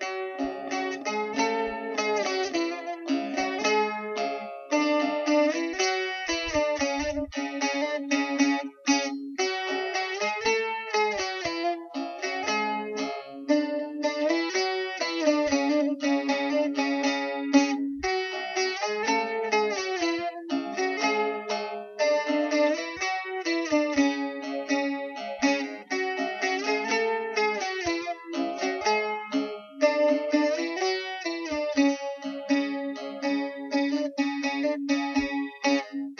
Thank you.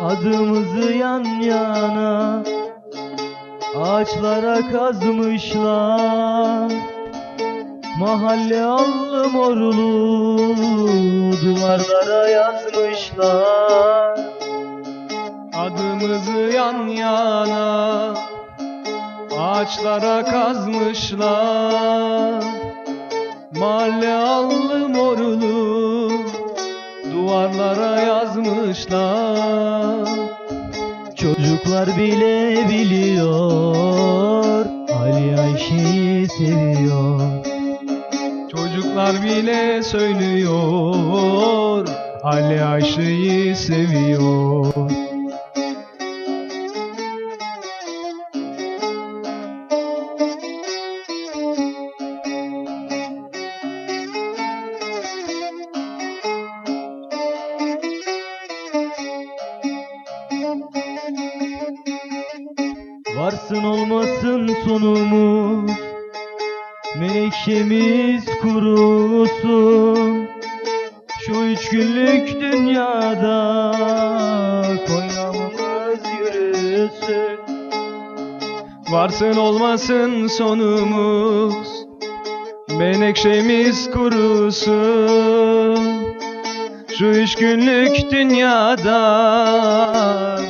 Adımızı yan yana Ağaçlara kazmışlar. Mahalle allı morulu Duvarlara yazmışlar. Adımızı yan yana Ağaçlara kazmışlar. Mahalle allı morulu Duvarlara yazmışlar. Çocuklar bile biliyor Ali Ayşe'yi seviyor. Çocuklar bile söylüyor Ali Ayşe'yi seviyor Varsın olmasın sonumuz Menekşemiz kurusun. Şu üç günlük dünyada Koynamımız yürüsün. Varsın olmasın sonumuz Menekşemiz kurusun. Şu üç günlük dünyada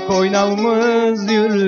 Koynağımız yürüsün